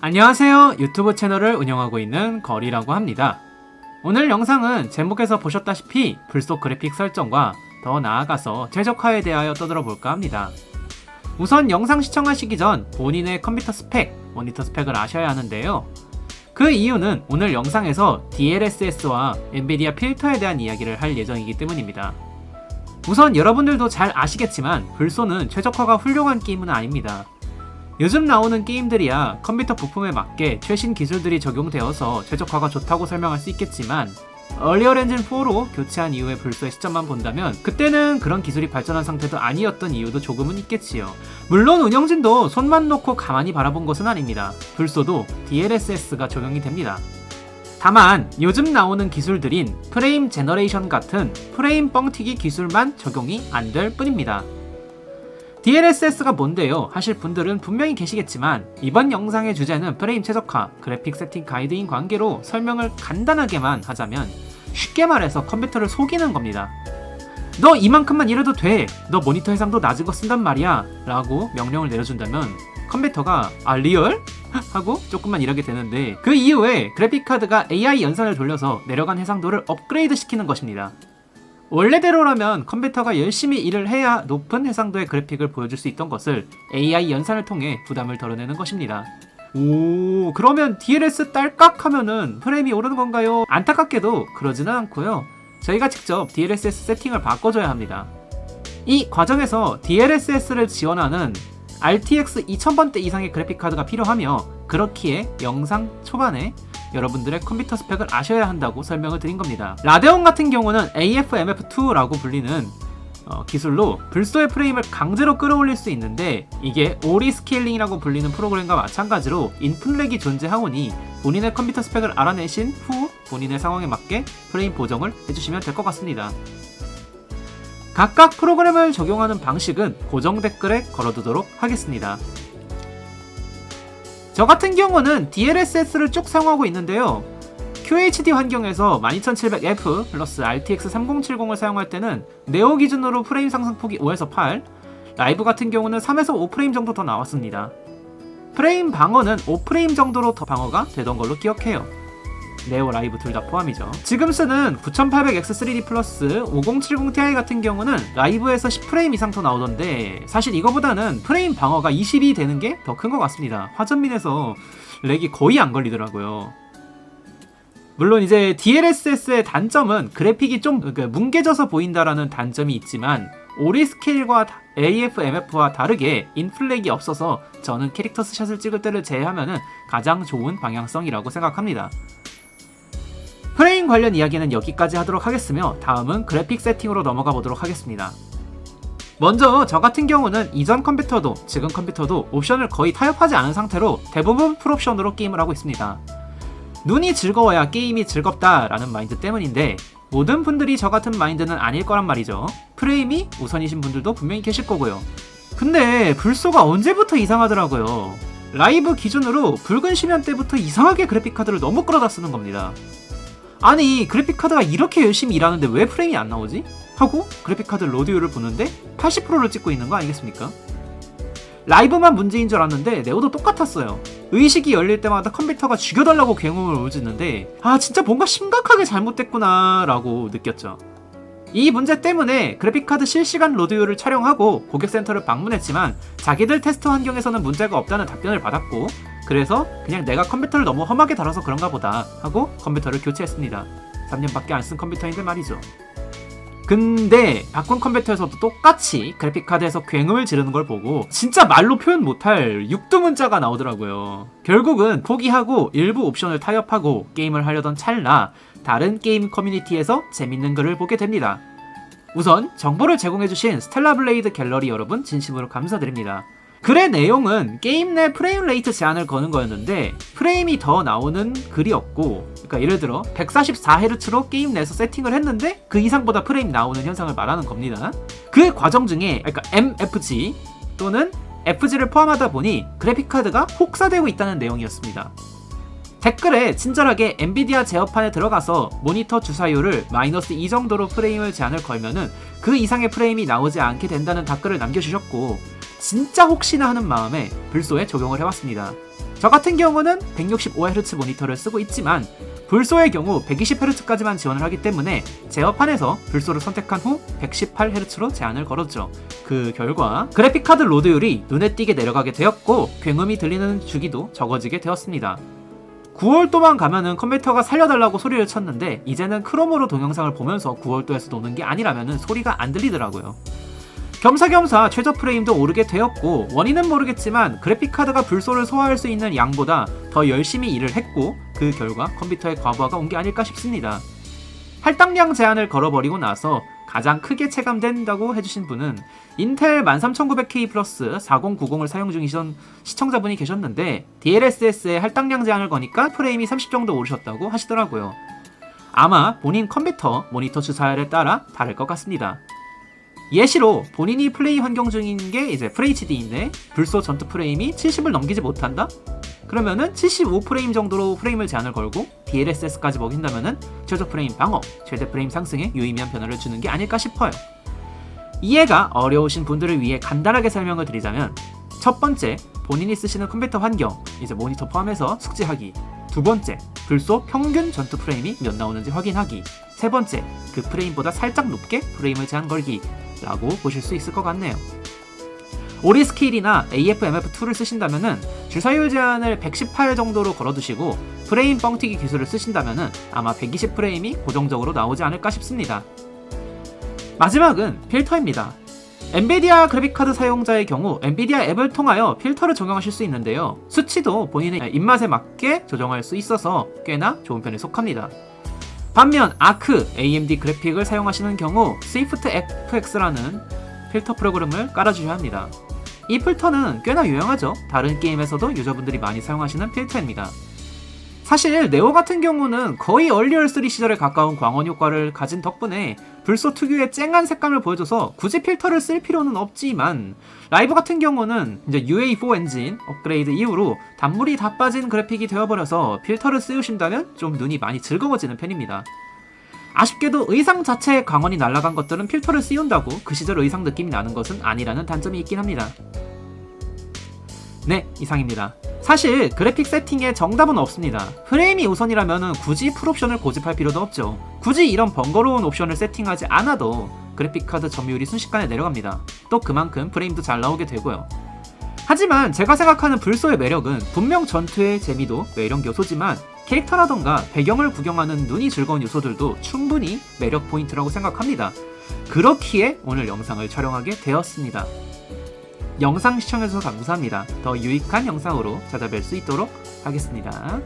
안녕하세요. 유튜브 채널을 운영하고 있는 거리라고 합니다. 오늘 영상은 제목에서 보셨다시피 불속 그래픽 설정과 더 나아가서 최적화에 대하여 떠들어 볼까 합니다. 우선 영상 시청하시기 전 본인의 컴퓨터 스펙, 모니터 스펙을 아셔야 하는데요. 그 이유는 오늘 영상에서 DLSS와 엔비디아 필터에 대한 이야기를 할 예정이기 때문입니다. 우선 여러분들도 잘 아시겠지만 불소는 최적화가 훌륭한 게임은 아닙니다. 요즘 나오는 게임들이야 컴퓨터 부품에 맞게 최신 기술들이 적용되어서 최적화가 좋다고 설명할 수 있겠지만 얼리얼 엔진 4로 교체한 이후의 불소의 시점만 본다면 그때는 그런 기술이 발전한 상태도 아니었던 이유도 조금은 있겠지요. 물론 운영진도 손만 놓고 가만히 바라본 것은 아닙니다. 불소도 DLSS가 적용이 됩니다. 다만 요즘 나오는 기술들인 프레임 제너레이션 같은 프레임 뻥튀기 기술만 적용이 안 될 뿐입니다. DLSS가 뭔데요? 하실 분들은 분명히 계시겠지만 이번 영상의 주제는 프레임 최적화, 그래픽 세팅 가이드인 관계로 설명을 간단하게만 하자면 쉽게 말해서 컴퓨터를 속이는 겁니다. 너 이만큼만 일해도 돼. 너 모니터 해상도 낮은 거 쓴단 말이야. 라고 명령을 내려준다면 컴퓨터가 아 리얼? 하고 조금만 일하게 되는데 그 이후에 그래픽카드가 AI 연산을 돌려서 내려간 해상도를 업그레이드 시키는 것입니다. 원래대로라면 컴퓨터가 열심히 일을 해야 높은 해상도의 그래픽을 보여줄 수 있던 것을 AI 연산을 통해 부담을 덜어내는 것입니다. 오, 그러면 DLS 딸깍 하면은 프레임이 오르는 건가요? 안타깝게도 그러지는 않고요. 저희가 직접 DLSS 세팅을 바꿔줘야 합니다. 이 과정에서 DLSS를 지원하는 RTX 2000번대 이상의 그래픽카드가 필요하며 그렇기에 영상 초반에 여러분들의 컴퓨터 스펙을 아셔야 한다고 설명을 드린 겁니다. 라데온 같은 경우는 AFMF2라고 불리는 어, 기술로 불소의 프레임을 강제로 끌어올릴 수 있는데 이게 오리 스케일링이라고 불리는 프로그램과 마찬가지로 인풋렉이 존재하오니 본인의 컴퓨터 스펙을 알아내신 후 본인의 상황에 맞게 프레임 보정을 해주시면 될 것 같습니다. 각각 프로그램을 적용하는 방식은 고정 댓글에 걸어두도록 하겠습니다. 저 같은 경우는 DLSS를 쭉 사용하고 있는데요. QHD 환경에서 12700F 플러스 RTX 3070을 사용할 때는 네오 기준으로 프레임 상승폭이 5에서 8, 라이브 같은 경우는 3에서 5프레임 정도 더 나왔습니다. 프레임 방어는 5프레임 정도로 더 방어가 되던 걸로 기억해요. 네오 라이브 둘 다 포함이죠. 지금 쓰는 9800X3D 플러스 5070ti 같은 경우는 라이브에서 10프레임 이상 더 나오던데 사실 이거보다는 프레임 방어가 20이 되는 게 더 큰 것 같습니다. 화전민에서 렉이 거의 안 걸리더라고요. 물론 이제 DLSS의 단점은 그래픽이 좀 그, 뭉개져서 보인다라는 단점이 있지만 오리 스케일과 AFMF와 다르게 인플렉이 없어서 저는 캐릭터 스샷을 찍을 때를 제외하면 가장 좋은 방향성이라고 생각합니다. 프레임 관련 이야기는 여기까지 하도록 하겠으며 다음은 그래픽 세팅으로 넘어가 보도록 하겠습니다. 먼저 저 같은 경우는 이전 컴퓨터도 지금 컴퓨터도 옵션을 거의 타협하지 않은 상태로 대부분 풀옵션으로 게임을 하고 있습니다. 눈이 즐거워야 게임이 즐겁다라는 마인드 때문인데 모든 분들이 저 같은 마인드는 아닐 거란 말이죠. 프레임이 우선이신 분들도 분명히 계실 거고요. 근데 불소가 언제부터 이상하더라고요. 라이브 기준으로 붉은 심연 때부터 이상하게 그래픽카드를 너무 끌어다 쓰는 겁니다. 아니 그래픽카드가 이렇게 열심히 일하는데 왜 프레임이 안 나오지? 하고 그래픽카드 로드율을 보는데 80%를 찍고 있는 거 아니겠습니까? 라이브만 문제인 줄 알았는데 네오도 똑같았어요. 의식이 열릴 때마다 컴퓨터가 죽여달라고 굉음을 울짖는데 아 진짜 뭔가 심각하게 잘못됐구나 라고 느꼈죠. 이 문제 때문에 그래픽카드 실시간 로드율을 촬영하고 고객센터를 방문했지만 자기들 테스트 환경에서는 문제가 없다는 답변을 받았고 그래서 그냥 내가 컴퓨터를 너무 험하게 다뤄서 그런가 보다 하고 컴퓨터를 교체했습니다. 3년밖에 안 쓴 컴퓨터인데 말이죠. 근데 바꾼 컴퓨터에서도 똑같이 그래픽카드에서 굉음을 지르는 걸 보고 진짜 말로 표현 못할 육두문자가 나오더라고요. 결국은 포기하고 일부 옵션을 타협하고 게임을 하려던 찰나 다른 게임 커뮤니티에서 재밌는 글을 보게 됩니다. 우선 정보를 제공해주신 스텔라 블레이드 갤러리 여러분 진심으로 감사드립니다. 글의 내용은 게임 내 프레임 레이트 제한을 거는 거였는데 프레임이 더 나오는 글이었고 그러니까 예를 들어 144Hz로 게임 내에서 세팅을 했는데 그 이상보다 프레임 나오는 현상을 말하는 겁니다. 그 과정 중에 그러니까 MFG 또는 FG를 포함하다 보니 그래픽카드가 혹사되고 있다는 내용이었습니다. 댓글에 친절하게 엔비디아 제어판에 들어가서 모니터 주사율을 마이너스 2 정도로 프레임을 제한을 걸면은 그 이상의 프레임이 나오지 않게 된다는 댓글을 남겨주셨고 진짜 혹시나 하는 마음에 불소에 적용을 해봤습니다. 저 같은 경우는 165Hz 모니터를 쓰고 있지만 불소의 경우 120Hz까지만 지원을 하기 때문에 제어판에서 불소를 선택한 후 118Hz로 제한을 걸었죠. 그 결과 그래픽카드 로드율이 눈에 띄게 내려가게 되었고 굉음이 들리는 주기도 적어지게 되었습니다. 9월도만 가면은 컴퓨터가 살려달라고 소리를 쳤는데 이제는 크롬으로 동영상을 보면서 9월도에서 노는 게 아니라면은 소리가 안 들리더라고요. 겸사겸사 최저 프레임도 오르게 되었고 원인은 모르겠지만 그래픽카드가 불소를 소화할 수 있는 양보다 더 열심히 일을 했고 그 결과 컴퓨터의 과부하가 온 게 아닐까 싶습니다. 할당량 제한을 걸어버리고 나서 가장 크게 체감된다고 해주신 분은 인텔 13900K 플러스 4090을 사용 중이신 시청자분이 계셨는데 DLSS에 할당량 제한을 거니까 프레임이 30 정도 오르셨다고 하시더라고요. 아마 본인 컴퓨터 모니터 주사율에 따라 다를 것 같습니다. 예시로 본인이 플레이 환경 중인 게 이제 FHD인데 불소 전투 프레임이 70을 넘기지 못한다? 그러면은 75프레임 정도로 프레임을 제한을 걸고 DLSS까지 먹인다면은 최저 프레임 방어, 최대 프레임 상승에 유의미한 변화를 주는 게 아닐까 싶어요. 이해가 어려우신 분들을 위해 간단하게 설명을 드리자면 첫 번째, 본인이 쓰시는 컴퓨터 환경, 이제 모니터 포함해서 숙지하기. 두 번째, 불소 평균 전투 프레임이 몇 나오는지 확인하기. 세 번째, 그 프레임보다 살짝 높게 프레임을 제한 걸기. 라고 보실 수 있을 것 같네요. 오리 스케일이나 AFMF2를 쓰신다면은 주사율 제한을 118 정도로 걸어두시고 프레임 뻥튀기 기술을 쓰신다면은 아마 120 프레임이 고정적으로 나오지 않을까 싶습니다. 마지막은 필터입니다. 엔비디아 그래픽카드 사용자의 경우 엔비디아 앱을 통하여 필터를 적용하실 수 있는데요. 수치도 본인의 입맛에 맞게 조정할 수 있어서 꽤나 좋은 편에 속합니다. 반면 아크 AMD 그래픽을 사용하시는 경우 스위프트 FX라는 필터 프로그램을 깔아주셔야 합니다. 이 필터는 꽤나 유용하죠. 다른 게임에서도 유저분들이 많이 사용하시는 필터입니다. 사실 네오 같은 경우는 거의 얼리얼 3 시절에 가까운 광원 효과를 가진 덕분에 불소 특유의 쨍한 색감을 보여줘서 굳이 필터를 쓸 필요는 없지만 라이브 같은 경우는 이제 UA4 엔진 업그레이드 이후로 단물이 다 빠진 그래픽이 되어버려서 필터를 쓰신다면 좀 눈이 많이 즐거워지는 편입니다. 아쉽게도 의상 자체의 광원이 날아간 것들은 필터를 씌운다고 그 시절 의상 느낌이 나는 것은 아니라는 단점이 있긴 합니다. 네, 이상입니다. 사실 그래픽 세팅에 정답은 없습니다. 프레임이 우선이라면 굳이 풀옵션을 고집할 필요도 없죠. 굳이 이런 번거로운 옵션을 세팅하지 않아도 그래픽카드 점유율이 순식간에 내려갑니다. 또 그만큼 프레임도 잘 나오게 되고요. 하지만 제가 생각하는 불소의 매력은 분명 전투의 재미도 매력 요소지만 캐릭터라던가 배경을 구경하는 눈이 즐거운 요소들도 충분히 매력 포인트라고 생각합니다. 그렇기에 오늘 영상을 촬영하게 되었습니다. 영상 시청해주셔서 감사합니다. 더 유익한 영상으로 찾아뵐 수 있도록 하겠습니다.